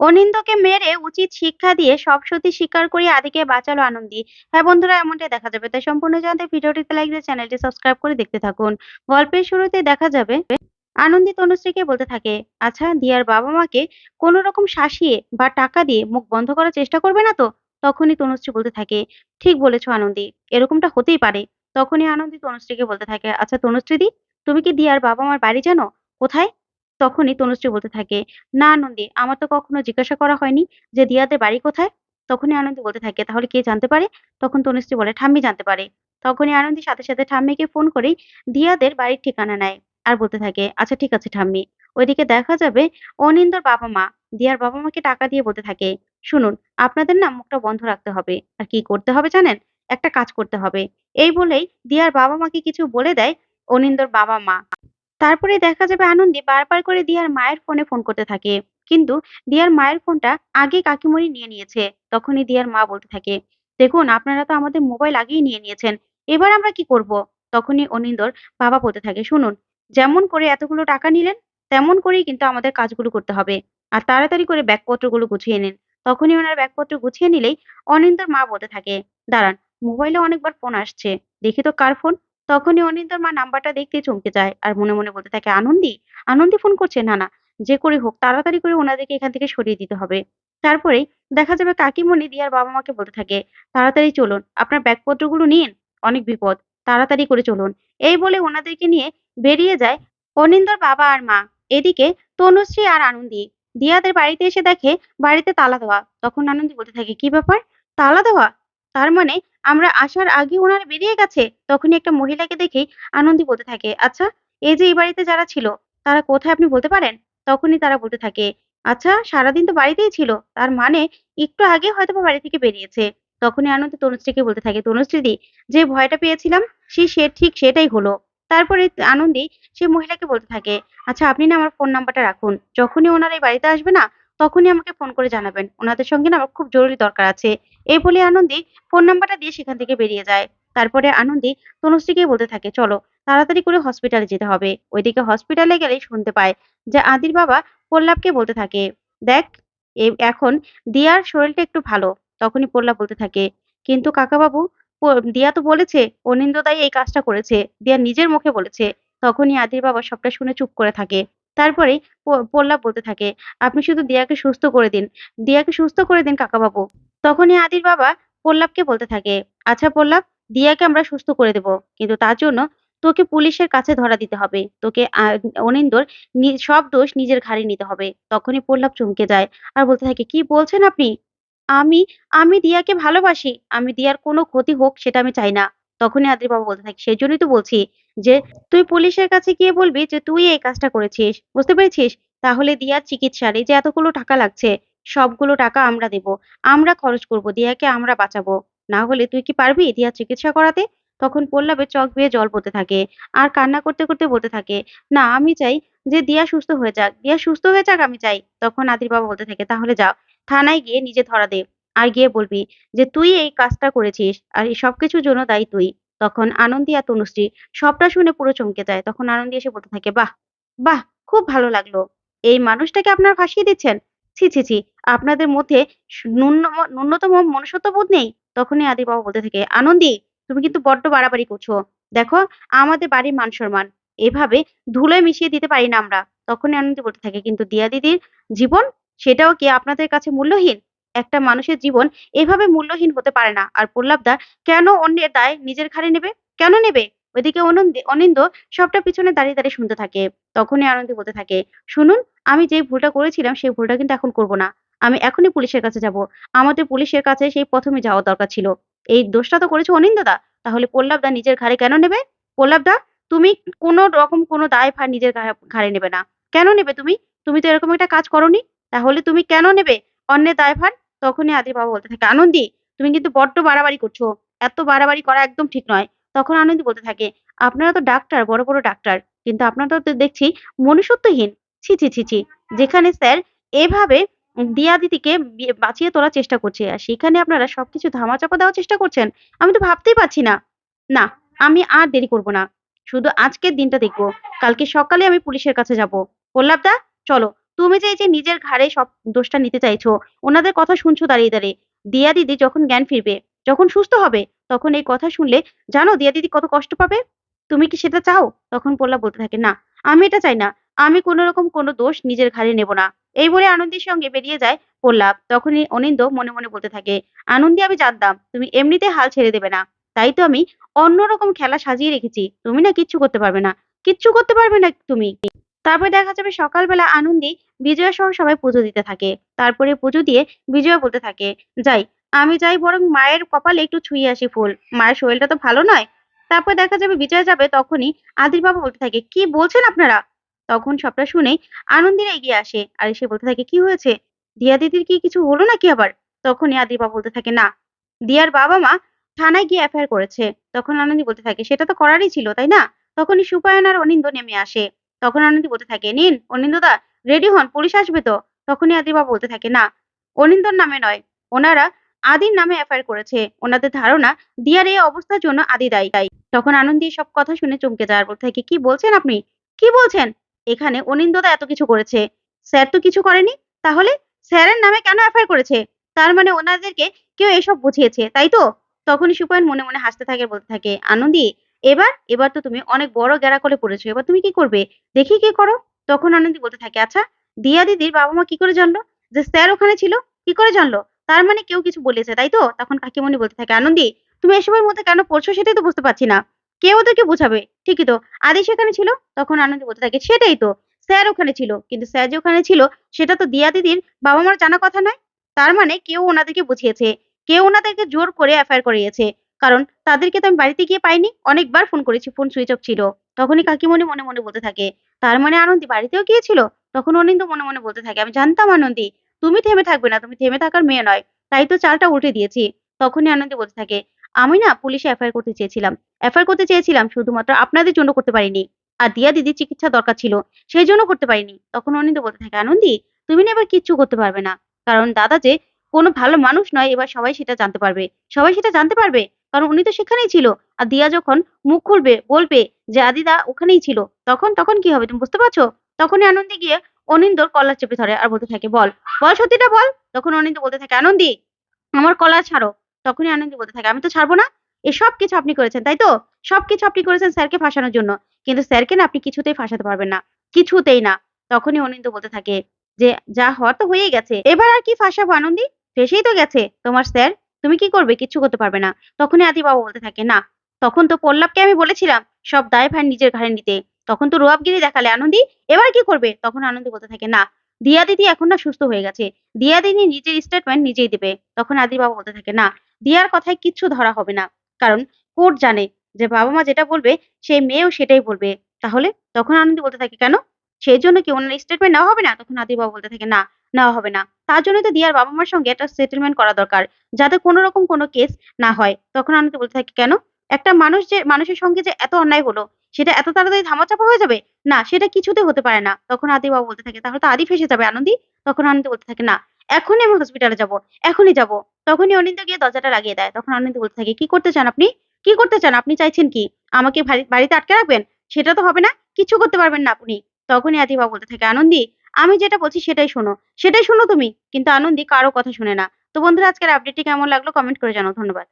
অনিন্দকে মেরে উচিত শিক্ষা দিয়ে সব সত্যি স্বীকার করিয়ে আদিকে বাঁচালো আনন্দী। হ্যাঁ বন্ধুরা, এমনটাই দেখা যাবে। তাই সম্পূর্ণ জানতে ভিডিওটিতে লাইক দিয়ে চ্যানেলটি সাবস্ক্রাইব করে দেখতে থাকুন। গল্পের শুরুতে দেখা যাবে, আনন্দী তনুশ্রীকে বলতে থাকে আচ্ছা দিয়ার বাবা মাকে কোনো রকম শাসিয়ে বা টাকা দিয়ে মুখ বন্ধ করার চেষ্টা করবে না তো? তখনই তনুশ্রী বলতে থাকে, ঠিক বলেছ আনন্দী, এরকমটা হতেই পারে। তখনই আনন্দী তনুশ্রীকে বলতে থাকে আচ্ছা তনুশ্রীদি তুমি কি দিয়ার বাবা মার বাড়ি জানো? কোথায়? তখনই তনুশ্রী বলতে থাকে, না আনন্দী, আমার তো কখনো জিজ্ঞাসা করা হয়নি যে দিয়াদের বাড়ি কোথায়? তখনই আনন্দী বলতে থাকে, তাহলে কে জানতে পারে? তখন তনুশ্রী বলে, ঠাম্মি জানতে পারে। তখনই আনন্দী সাথে সাথে ঠাম্মিকে ফোন করেই দিয়াদের বাড়ির ঠিকানা নেয় আর বলতে থাকে আচ্ছা ঠিক আছে ঠাম্মি, ওইদিকে দেখা যাবে অনিন্দর বাবা মা। দিয়ার বাবা মাকে টাকা দিয়ে বলতে থাকে, শুনুন, আপনাদের না মুখটা বন্ধ রাখতে হবে। আর কি করতে হবে জানেন? একটা কাজ করতে হবে। এই বলেই দিয়ার বাবা মাকে কিছু বলে দেয় অনিন্দর বাবা মা। তারপরে দেখা যাবে আনন্দী বারবার করে দিয়ার মায়ের ফোনে ফোন করতে থাকে। কিন্তু দিয়ার মায়ের ফোনটা আগে কাকিমণি নিয়ে নিয়েছে, তখনই দিয়ার মা বলতে থাকে, দেখুন, আপনারা তো আমাদের মোবাইল আগেই নিয়ে নিয়েছেন, এবার আমরা কি করব? তখনই অনিন্দর বাবা বলতে থাকে, শুনুন, যেমন করে এতগুলো টাকা নিলেন, তেমন করেই কিন্তু আমাদের কাজগুলো করতে হবে। আর তাড়াতাড়ি করে ব্যাগপত্রগুলো গুছিয়ে নিন। তখনই ওনার ব্যাগপত্র গুছিয়ে নিলেই অনিন্দর মা বলতে থাকে, দাঁড়ান, মোবাইলে অনেকবার ফোন আসছে, দেখি তো কার ফোন। তখনই অনিন্দর মা নাম্বারটা দেখতে চমকে যায় আর মনে মনে বলতে থাকে, আনন্দী আনন্দী ফোন করছে, না না, যে করে হোক, তাড়াতাড়ি করে ওনাদেরকে এখান থেকে সরিয়ে দিতে হবে। তারপরেই দেখা যাবে কাকিমণি দিয়ার বাবা মাকে বলতে থাকে, তাড়াতাড়ি চলুন, আপনার ব্যাগপত্রগুলো নিন, অনেক বিপদ, তাড়াতাড়ি করে চলুন। এই বলে ওনাদেরকে নিয়ে বেরিয়ে যায় অনিন্দর বাবা আর মা। এদিকে তনুশ্রী আর আনন্দী, দিয়াদের বাড়িতে এসে দেখে বাড়িতে তালা দেওয়া। তখন আনন্দী বলতে থাকে, কি ব্যাপার? তালা দেওয়া? তার মানে আমরা আসার আগে ওনারা বেরিয়ে গেছে, তখনই একটা মহিলাকে দেখেই আনন্দী বলতে থাকে। আচ্ছা এই যে এই বাড়িতে যারা ছিল, তারা কোথায় আপনি বলতে পারেন? তখনই তারা বলতে থাকে আচ্ছা সারাদিন তো বাড়িতেই ছিল, তার মানে একটু আগে হয়তো বাড়ি থেকে বেরিয়েছে। তখনই আনন্দ তনুশ্রীকে বলতে থাকে, তনুশ্রীদি, যে ভয়টা পেয়েছিলাম, সে সে ঠিক সেটাই হলো। তারপরে আনন্দী সে মহিলাকে বলতে থাকে আচ্ছা আপনি না আমার ফোন নাম্বারটা রাখুন। যখনই ওনারা এই বাড়িতে আসবে না তখনই আমাকে ফোন করে জানাবেন। ওনাদের সঙ্গে আমার খুব জরুরি দরকার আছে। এই বলে আনন্দী ফোন নাম্বারটা দিয়ে সেখান থেকে বেরিয়ে যায়। তারপরে আনন্দী তনুশ্রীকে বলতে থাকে, চলো, তাড়াতাড়ি করে হসপিটালে যেতে হবে। ওইদিকে হসপিটালে গেলেই শুনতে পায় যে আদির বাবা পল্লাবকে বলতে থাকে, দেখ এখন দিয়ার শরীরটা একটু ভালো। তখনই পল্লাব বলতে থাকে, কিন্তু কাকাবাবু দিয়া তো বলেছে অনিন্দদাই এই কাজটা করেছে। দিয়া নিজের মুখে বলেছে। তখনই আদির বাবা সবটা শুনে চুপ করে থাকে। তারপরে প- পল্লাব বলতে থাকে, আপনি শুধু দিয়াকে সুস্থ করে দিন, দিয়াকে সুস্থ করে দিন কাকাবাবু। তখনই আদির বাবা পল্লাবকে বলতে থাকে আচ্ছা পল্লাব, দিয়াকে আমরা সুস্থ করে দেব, কিন্তু তার জন্য তোকে পুলিশের কাছে ধরা দিতে হবে। তোকে অনিন্দর সব দোষ নিজের ঘাড়ে নিতে হবে। তখনই পল্লব চমকে যায় আর বলতে থাকে, কি বলছেন আপনি? আমি আমি দিয়াকে ভালোবাসি, আমি দিয়ার কোনো ক্ষতি হোক সেটা আমি চাই না। তখনই আদ্রি বাবা বলতে থাকে, সেই জন্যই তো বলছি যে, তুই পুলিশের কাছে গিয়ে বলবি যে, তুই এই কাজটা করেছিস, বুঝতে পেরেছিস? তাহলে দিয়ার চিকিৎসার এই যে এতগুলো টাকা লাগছে, সবগুলো টাকা আমরা দেব, আমরা খরচ করব, দিয়াকে আমরা বাঁচাবো। না হলে তুই কি পারবি দিয়ার চিকিৎসা করাতে? তখন পল্লবের চক বেয়ে জল পড়তে থাকে আর কান্না করতে করতে বলতে থাকে, না, আমি চাই যে দিয়া সুস্থ হয়ে যাক, দিয়া সুস্থ হয়ে যাক, আমি চাই। তখন আদির বাবা বলতে থাকে, তাহলে যাও, থানায় গিয়ে নিজে ধরা দে। আর গিয়ে বলবি যে, তুই এই কাজটা করেছিস আর এই সব কিছুর জন্য দায়ী তুই। তখন আনন্দী আর তনুশ্রী সবটা শুনে পুরো চমকে যায়। তখন আনন্দী এসে বলতে থাকে, বাহ বাহ, খুব ভালো লাগল। এই মানুষটাকে আপনার ফাঁসিয়ে দিচ্ছেন? ছি ছি ছি, আপনাদের মধ্যে ন্যূনতম মনুষ্যত্ববোধ নেই? তখনই আদি বাবা বলতে থাকে, আনন্দী, তুমি কিন্তু বড্ড বাড়াবাড়ি করছ। দেখো, আমাদের বাড়ির মান সম্মান, এভাবে ধুলোয় মিশিয়ে দিতে পারি না আমরা। তখনই আনন্দী বলতে থাকে, কিন্তু দিয়া দিদির জীবন, সেটাও কি আপনাদের কাছে মূল্যহীন? একটা মানুষের জীবন এভাবে মূল্যহীন হতে পারে না। আর প্রহ্লাদদা কেন অন্যের দায় নিজের ঘাড়ে নেবে? কেন নেবে? ওইদিকে অনিন্দ সবটা পিছনে দাঁড়িয়ে দাঁড়িয়ে শুনতে থাকে। তখনই আনন্দী বলতে থাকে, শুনুন, আমি যে ভুলটা করেছিলাম সেই ভুলটা কিন্তু এখন করব না। আমি এখনই পুলিশের কাছে যাব। আমাদের পুলিশের কাছে সেই প্রথমে যাওয়া দরকার ছিল। এই দোষটা তো করেছে অনিন্দদা। তাহলে পল্লবদা নিজের ঘাড়ে কেন নেবে? পল্লবদা তুমি কোনো রকম কোনো দায় ভার নিজের ঘাড়ে নেবে না। কেন নেবে তুমি? তুমি তো এরকম একটা কাজ করনি। তাহলে তুমি কেন নেবে? অন্যের দায় দায়ভার তখনই আদির বাবা বলতে থাকে, আনন্দী, তুমি কিন্তু বড্ড বাড়াবাড়ি করছ। এত বাড়াবাড়ি করা একদম ঠিক নয়। তখন আনন্দী বলতে থাকে, আপনারা তো ডাক্তার, বড় বড় ডাক্তার, কিন্তু আপনারা তো দেখছি মনুষ্যত্বহীন। ছি ছি ছি ছি, যেখানে স্যার এভাবে দিয়া দিদিকে বাঁচিয়ে তোলার চেষ্টা করছে, আর সেখানে আপনারা সবকিছু ধামাচাপা দেওয়ার চেষ্টা করছেন, আমি তো ভাবতেই পারছি না। না, আমি আর দেরি করব না, শুধু আজকের দিনটা দেখব, কালকে সকালে আমি পুলিশের কাছে যাব। পল্লাবদা চলো। তুমি যে এই যে নিজের ঘাড়ে সব দোষটা নিতে চাইছো, ওনাদের কথা শুনছো দাঁড়িয়ে দাঁড়িয়ে। দিয়া দিদি যখন জ্ঞান ফিরবে, যখন সুস্থ হবে, তখন এই কথা শুনলে জানো দিয়া দিদি কত কষ্ট পাবে? তুমি কি সেটা চাও? তখন পোল্লা বলতে থাকে, না, আমি এটা চাই না। আমি কোনো রকম কোনো দোষ নিজের ঘাড়ে নেব না। এই বলে আনন্দের সঙ্গে বেরিয়ে যায় পোল্লা। তখনই অনিন্দ মনে মনে বলতে থাকে, আনন্দী আমি জানতাম, তুমি এমনিতে হাল ছেড়ে দেবে না। তাই তো আমি অন্যরকম খেলা সাজিয়ে রেখেছি। তুমি না কিচ্ছু করতে পারবে না। কিচ্ছু করতে পারবে না তুমি। তারপর দেখা যাবে সকালবেলা আনন্দী বিজয়া সহ সবাই পুজো দিতে থাকে। তারপরে পুজো দিয়ে বিজয়া বলতে থাকে, যাই, আমি যাই বরং মায়ের কপালে একটু ছুঁয়ে আসি ফুল। মায়ের শরীরটা তো ভালো নয়। তারপর দেখা যাবে বিজয়া যাবে তখনই আদির বাবা বলতে থাকে, কি বলছেন আপনারা? তখন সবটা শুনেই আনন্দিরা এগিয়ে আসে। আর এসে বলতে থাকে, কি হয়েছে? দিয়া দিদির কি কিছু হলো নাকি আবার? তখনই আদির বাবা বলতে থাকে, না, দিয়ার বাবা মা থানায় গিয়ে এফআইআর করেছে। তখন আনন্দি বলতে থাকে, সেটা তো করারই ছিল, তাই না? তখনই সুপায়ন আর অনিন্দ নেমে আসে। তখন আনন্দি বলতে থাকে, নিন, অনিন্দদা রেডি হন, পুলিশ আসবে তো? তখনই আদির বাবা বলতে থাকে, না, অনিন্দর নামে নয়, ওনারা আদির নামে এফআইআর করেছে, ওনাদের ধারণা দিয়ার এই অবস্থার জন্য আদি দায়ী। দায়ী তখন আনন্দি সব কথা শুনে চমকে যায় আর বলতে থাকে, কি বলছেন আপনি? কি বলছেন? এখানে অনিন্দদা এত কিছু করেছে, স্যার তো কিছু করেনি, তাহলে স্যারের নামে কেন এফআইআর করেছে? তার মানে ওনাদেরকে কেউ এসব বুঝিয়েছে, তাই তো? তখনই সুপায়ন মনে মনে হাসতে থাকে বলতে থাকে, আনন্দি এবার এবার তো তুমি অনেক বড় গেরা করে পড়েছো, এবার তুমি কি করবে? দেখি কি করো। তখন আনন্দি বলতে থাকে আচ্ছা দিয়া দিদির বাবা মা কি করে জানলো? যে স্যার ওখানে ছিল, কি করে জানলো? তার মানে কেউ কিছু বলেছে, তাই তো? তখন কাকিমণি বলতে থাকে, আনন্দি, তুমি এসবের মধ্যে কেন পড়ছো সেটাই তো বুঝতে পারছি না। কে ওদেরকে বোঝাবে, ঠিকই তো। আদি সেখানে ছিল? তখন আনন্দি বলতে থাকে, সেটাই তো, স্যার ওখানে ছিল, কিন্তু স্যার যে ওখানে ছিল, সেটা তো দিয়া দিদির বাবা মার জানা কথা নয়। তার মানে কেউ ওনাদেরকে বুঝিয়েছে, কেউ ওনাদেরকে জোর করে এফআইআর করিয়েছে। কারণ তাদেরকে তো আমি বাড়িতে গিয়ে পাইনি, অনেকবার ফোন করেছি ফোন সুইচ অফ ছিল। তখনই কাকিমণি মনে মনে বলতে থাকে, তার মানে আনন্দি বাড়িতেও গিয়েছিল? তখন অনিন্দ মনে মনে বলতে থাকে, আমি জানতাম আনন্দি, তুমি থেমে থাকবে না, তুমি থেমে থাকার মেয়ে নয়, তাই তো চালটা উল্টে দিয়েছি। তখনই আনন্দি বলতে থাকে, আমি না পুলিশে এফআইআর করতে চেয়েছিলাম এফআইআর করতে চেয়েছিলাম, শুধুমাত্র আপনাদের জন্য করতে পারিনি, আর দিয়া দিদির চিকিৎসা দরকার ছিল, সেই জন্য করতে পারিনি। তখন অনিন্দ বলতে থাকে, আনন্দি, তুমি না এবার কিচ্ছু করতে পারবে না, কারণ দাদা যে কোনো ভালো মানুষ নয়, এবার সবাই সেটা জানতে পারবে। সবাই সেটা জানতে পারবে? কারণ উনি তো সেখানেই ছিল। আর দিয়া যখন মুখ খুলবে, বলবে যে আদিদা ওখানেই ছিল। তখন তখন কি হবে তুমি বুঝতে পারছ? তখনই আনন্দি গিয়ে অনিন্দর কলার চেপে ধরে আর বলতে থাকে, বল। বল সত্যিটা বল। তখন অনিন্দ বলতে থাকে, আনন্দি, আমার কলা ছাড়ো। তখনই আনন্দি বলতে থাকে, আমি তো ছাড়বো না। এসব কিছু আপনি করেছেন, তাই তো? সবকিছু আপনি করেছেন স্যারকে ফাঁসানোর জন্য। কিন্তু স্যারকে না আপনি কিছুতেই ফাঁসাতে পারবেন না, কিছুতেই না। তখনই অনিন্দ বলতে থাকে যে, যা হওয়ার তো হয়েই গেছে। এবার আর কি ফাঁসাবো আনন্দি? ফেসেই তো গেছে। তোমার স্যার তুমি কি করবে? কিছু করতে পারবে না। তখনই আদি বাবু বলতে থাকে, না, তখন তো পল্লবকে আমি বলেছিলাম সব দায় ভার নিজের ঘাড়ে নিতে। তখন তো রোয়াবগিরি দেখালে, আনন্দি, এবার কি করবে? তখন আনন্দি বলতে থাকে, না, দিয়া দিদি এখন না সুস্থ হয়ে গেছে। দিয়া দিদি নিজের স্টেটমেন্ট নিজেই দেবে। তখন আদি বাবা বলতে থাকে, না, দিয়ার কথায় কিচ্ছু ধরা হবে না। কারণ কোর্ট জানে যে বাবা মা যেটা বলবে সেই মেয়েও সেটাই বলবে। তাহলে তখন আনন্দি বলতে থাকে, কেন? সেই জন্য কি ওনার স্টেটমেন্ট নেওয়া হবে না? তখন আদি বাবু বলতে থাকে, না, নেওয়া হবে না। তার জন্য তো দিয়ার বাবা মার সঙ্গে একটা সেটেলমেন্ট করা দরকার, যাতে কোনো রকম কোনো কেস না হয়। তখন আনন্দ বলতে থাকে, কেন? একটা মানুষ যে, মানুষের সঙ্গে যে এত অন্যায় হলো, সেটা এত তাড়াতাড়ি ধামাচাপা হয়ে যাবে? না, সেটা কিছুতে হতে পারে না। তখন আদি বাবু বলতে থাকে, তাহলে তো আদি ফেসে যাবে, আনন্দি? তখন আনন্দ বলতে থাকে, না, এখনই আমি হসপিটালে যাব, এখনই যাব। তখনই অনিন্দ গিয়ে দরজাটা লাগিয়ে দেয়। তখন আনন্দ বলতে থাকে, কি করতে চান আপনি? কি করতে চান? আপনি চাইছেন কি? আমাকে বাড়িতে আটকে রাখবেন? সেটা তো হবে না, কিছু করতে পারবেন না আপনি। তখনই আতিফা বলতে থাকে, আনন্দি, আমি যেটা বলছি সেটাই শোনো। সেটাই শোনো তুমি, কিন্তু আনন্দি কারও কথা শুনে না। তো বন্ধুরা, আজকের আপডেটটি কেমন লাগল কমেন্ট করে জানাও। ধন্যবাদ।